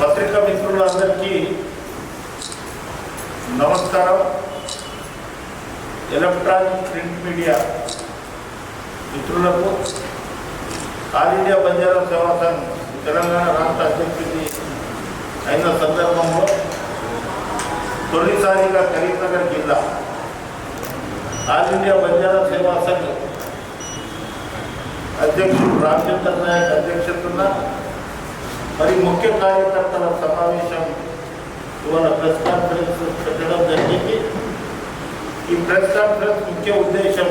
పత్రికా మిత్రులందరికీ నమస్కారం. ఎలక్ట్రానిక్ ప్రింట్ మీడియా మిత్రులకు ఆల్ ఇండియా బంజారా సేవా సంఘ్ తెలంగాణ రాష్ట్ర అధ్యక్షుడి అయిన సందర్భంలో తొలిసారిగా కరీంనగర్ జిల్లా ఆల్ ఇండియా బంజారా సేవా సంఘ్ అధ్యక్షుడు రామచంద్ర నాయక్ అధ్యక్షతన మరి ముఖ్య కార్యకర్తల సమావేశం ఇవాళ ప్రెస్ కాన్ఫరెన్స్ పెట్టడం జరిగింది. ఈ ప్రెస్ కాన్ఫరెన్స్ ముఖ్య ఉద్దేశం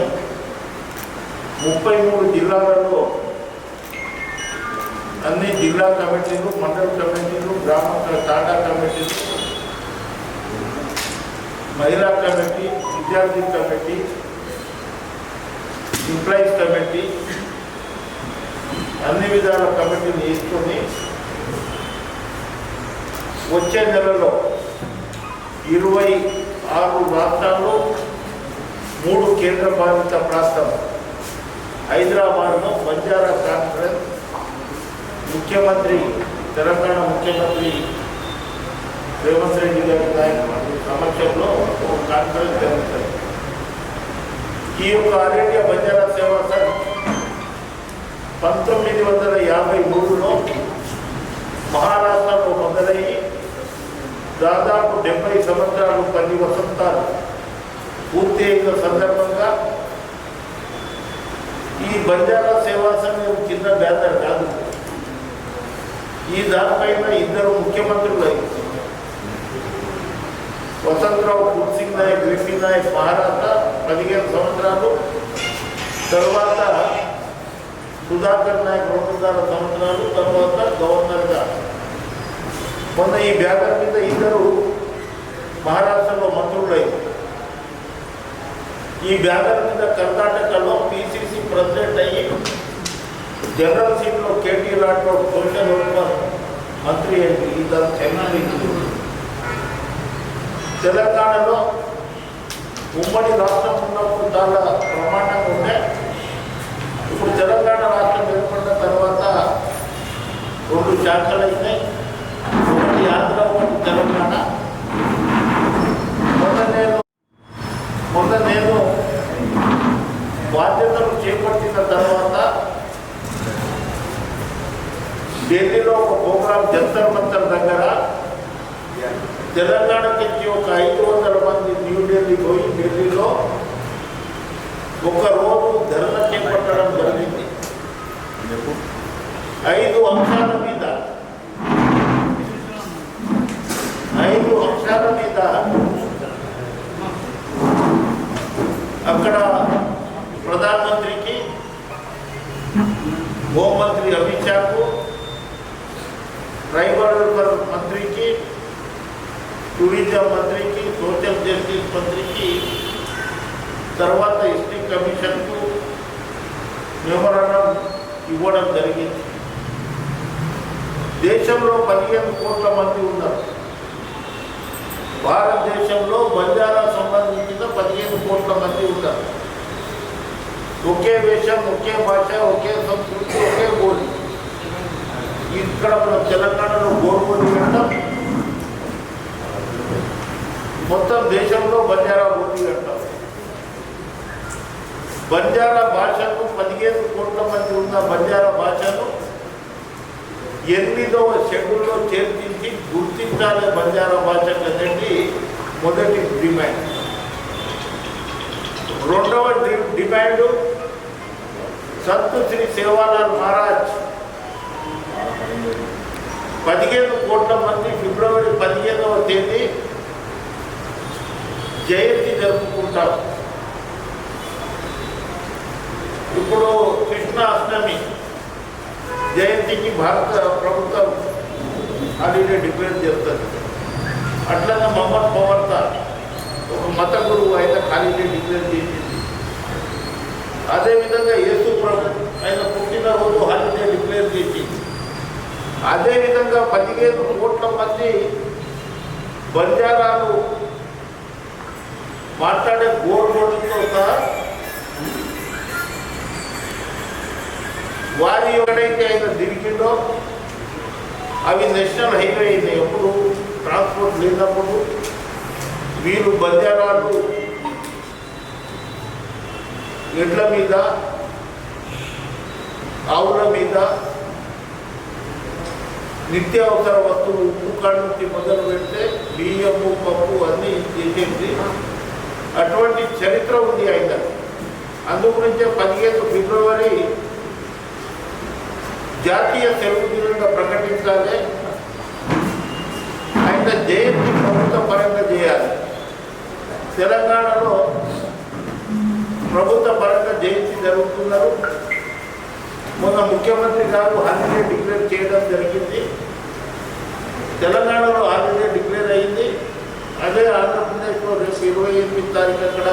ముప్పై మూడు జిల్లాలలో అన్ని జిల్లా కమిటీలు మండల కమిటీలు గ్రామ తాడా కమిటీలు మహిళా కమిటీ విద్యార్థి కమిటీ ఎంప్లాయీస్ కమిటీ అన్ని విధాల కమిటీని తీసుకొని వచ్చే నెలలో ఇరవై ఆరు రాష్ట్రాల్లో మూడు కేంద్ర పాలిత ప్రాంతం. హైదరాబాద్లో బంజారా కాన్ఫరెన్స్ ముఖ్యమంత్రి తెలంగాణ ముఖ్యమంత్రి రేవంత్ రెడ్డి గారి సమక్షంలో ఒక కాన్ఫరెన్స్ జరుగుతుంది. ఈ యొక్క ఆల్ బంజారా సేవా సంఘ్ పంతొమ్మిది వందల యాభై మూడులో మహారాష్ట్ర దాదాపు డెబ్బై సంవత్సరాలు పది వసంతాలు పూర్తి అయిన సందర్భంగా ఈ బంజారా సేవా సంఘం కింద బ్యానర్ కాదు. ఈ దానిపైన ఇద్దరు ముఖ్యమంత్రులు అయ్యారు వసంతరావు కుల్సింగ్ నాయక్ రిషి నాయక్ మహారాష్ట్ర పదిహేను సంవత్సరాలు. తర్వాత సుధాకర్ నాయక్ రెండున్నర సంవత్సరాలు తర్వాత గవర్నర్గా మొన్న ఈ బ్యానర్ మీద ఇద్దరు మహారాష్ట్రలో మంత్రులయ్యారు ఈ బ్యానర్ మీద కర్ణాటకలో పిసిసి ప్రెసిడెంట్ అయ్యి జనరల్ సీట్లో కేటీ రాఠోడ్ సోషల్ వెల్ఫేర్ మంత్రి అయింది ఇద్దరు చెన్నై తెలంగాణలో ఉమ్మడి రాష్ట్రం ఉన్నప్పుడు చాలా ప్రమాణంగా ఉండే ఇప్పుడు తెలంగాణ రాష్ట్రం ఏర్పడిన తర్వాత రెండు శాఖలు అయినాయి ఒకటి ఆంధ్ర ఒకటి తెలంగాణ మొన్న నేను మొన్న నేను బాధ్యతలు చేపట్టిన తర్వాత ఢిల్లీలో ఒక ప్రోగ్రాం జంతర్ మంతర్ దగ్గర తెలంగాణ నుంచి ఒక ఐదు వందల మంది న్యూఢిల్లీ పోయి ఢిల్లీలో ఒక రోజు ధరణ చేపట్టడం జరిగింది. ఐదు అంశాల మీద ఐదు అంశాల మీద అక్కడ ప్రధానమంత్రికి హోంమంత్రి అమిత్ షాకు ట్రైబల్ మంత్రికి టూరిజం మంత్రికి సోషల్ జస్టిస్ మంత్రికి తర్వాత హిస్టరీ కమిషన్కు మెమోరాండం ఇవ్వడం జరిగింది. దేశంలో పదిహేను కోట్ల మంది ఉన్నారు. భారతదేశంలో బంజారా సంబంధించిన పదిహేను కోట్ల మంది ఉన్నారు. ఒకే వేషం ఒకే భాష ఒకే సంస్కృతి ఒకే గోలు ఇక్కడ మనం తెలంగాణలో గోరుబోలి పెట్టడం మొత్తం దేశంలో బంజారా బోలి పెట్టడం బంజారా భాషను పదిహేను కోట్ల మంది ఉన్న బంజారా భాషను ఎనిమిదవ షెడ్యూల్లో చేర్చించి గుర్తించాలి బంజారా భాష కదండి మొదటి డిమాండ్. రెండవ డిమాండ్ సంత్ శ్రీ సేవాలాల్ మహారాజ్. పదిహేను కోట్ల మంది ఫిబ్రవరి పదిహేనవ తేదీ జయంతి జరుపుకుంటాం ఇప్పుడు కృష్ణ అష్టమి జయంతికి భారత ప్రభుత్వం హాలిడే డిక్లేర్ చేస్తారు అట్లనే మహమ్మద్ పవర్త ఒక మత గురువు ఆయన హాలిడే డిక్లేర్ చేసింది. అదేవిధంగా యేసు ప్రభు ఆయన పుట్టినరోజు హాలిడే డిక్లేర్ చేసింది. అదేవిధంగా పదిహేను కోట్ల మంది బంజారాలు మాట్లాడే గోల్గోడుతో సహా వారి ఎవరైతే ఆయన దిరికిండో అవి నేషనల్ హైవే అయినాయి ఎప్పుడు? ట్రాన్స్పోర్ట్ లేనప్పుడు. వీళ్ళు బంజారాలు ఎడ్ల మీద ఆవుల మీద నిత్యావసర వస్తువులు ఉప్పు కాడ నుంచి మొదలు పెడితే బియ్యము పప్పు అన్నీ చేసేసి అటువంటి చరిత్ర ఉంది ఆయన అందు గురించే పదిహేను ఫిబ్రవరి జాతీయ తెలుగు దినంగా ప్రకటించాలి. ఆయన జయంతి ప్రభుత్వ పరంగా చేయాలి. తెలంగాణలో ప్రభుత్వ పరంగా జయంతి జరుగుతున్నారు. మొన్న ముఖ్యమంత్రి గారు హాలిడే డిక్లేర్ చేయడం జరిగింది. తెలంగాణలో హాలిడే డిక్లేర్ అయింది. అదే ఆంధ్రప్రదేశ్లో రేపు ఇరవై ఎనిమిది తారీఖు అక్కడ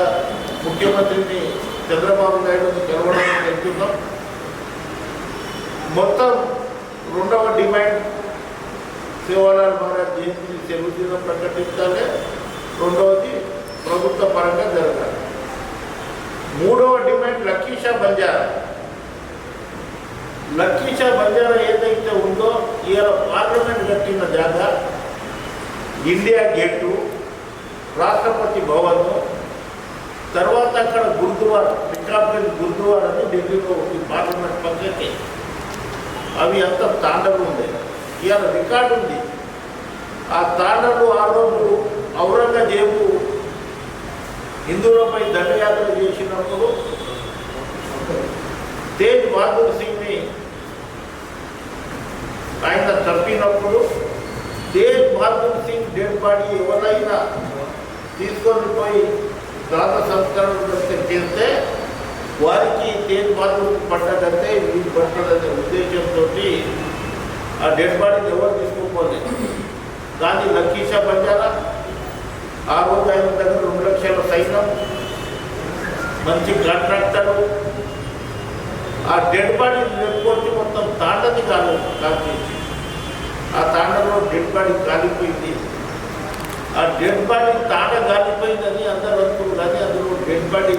ముఖ్యమంత్రిని చంద్రబాబు నాయుడుని గెలవడం వెళ్తున్నాం. మొత్తం రెండవ డిమాండ్ శివలాల్ మహారాజ్ జయంతిని సెలవు దినం ప్రకటించాలి రెండవది ప్రభుత్వ పరంగా జరగాలి. మూడవ డిమాండ్ లక్కీషా బంజారా. లక్కీషా బంజారా ఏదైతే ఉందో ఇవాళ పార్లమెంట్ కట్టిన జాగా ఇండియా గేటు రాష్ట్రపతి భవన్ తర్వాత అక్కడ గురుద్వారా పికాపల్లి గురుద్వారా అని ఢిల్లీలో ఉంది పార్లమెంట్ పక్కకి. అవి ఎంత తాండలు ఉండేవి ఇవాళ రికార్డు ఉంది. ఆ తాండలు ఆ రోజు ఔరంగజేబు హిందువులపై దండయాత్ర చేసినప్పుడు తేజ్ బహదూర్ సింగ్ని ఆయన చంపినప్పుడు తేజ్ బహదూర్ సింగ్ డెడ్ బాడీ ఎవరైనా తీసుకొని పోయి దాత సంస్కరణ చేస్తే వారికి తేజ్ బహదూర్ పడ్డదంటే వీళ్ళు పడుతుందనే ఉద్దేశంతో ఆ డెడ్ బాడీని ఎవరు తీసుకోపోలేదు దాన్ని లక్కీషా బంజారా ఆ రోజు ఆయన దగ్గర రెండు లక్షల సైన్యం మంచి కాంట్రాక్టరు. ఆ డెడ్ బాడీ లేకపోతే మొత్తం తాండది కాదు కాల్చేసి ఆ తాండలో డెడ్ బాడీ కాలిపోయింది. ఆ డెడ్ బాడీ తాండ కాలిపోయిందని అందరు అనుకున్నారు కానీ అందులో డెడ్ బాడీ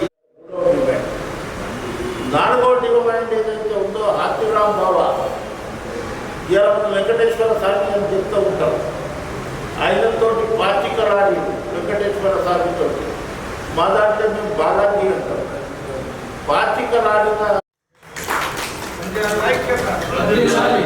ఇవాళ మనం వెంకటేశ్వర స్వామి అని చెప్తూ ఉంటాం ఆయనతో పాచికలాడి వెంకటేశ్వర స్వామితో మా దాంట్లో మేము బాలాజీ అంటాం పాచికలాడిన వర్ధిల్లాలి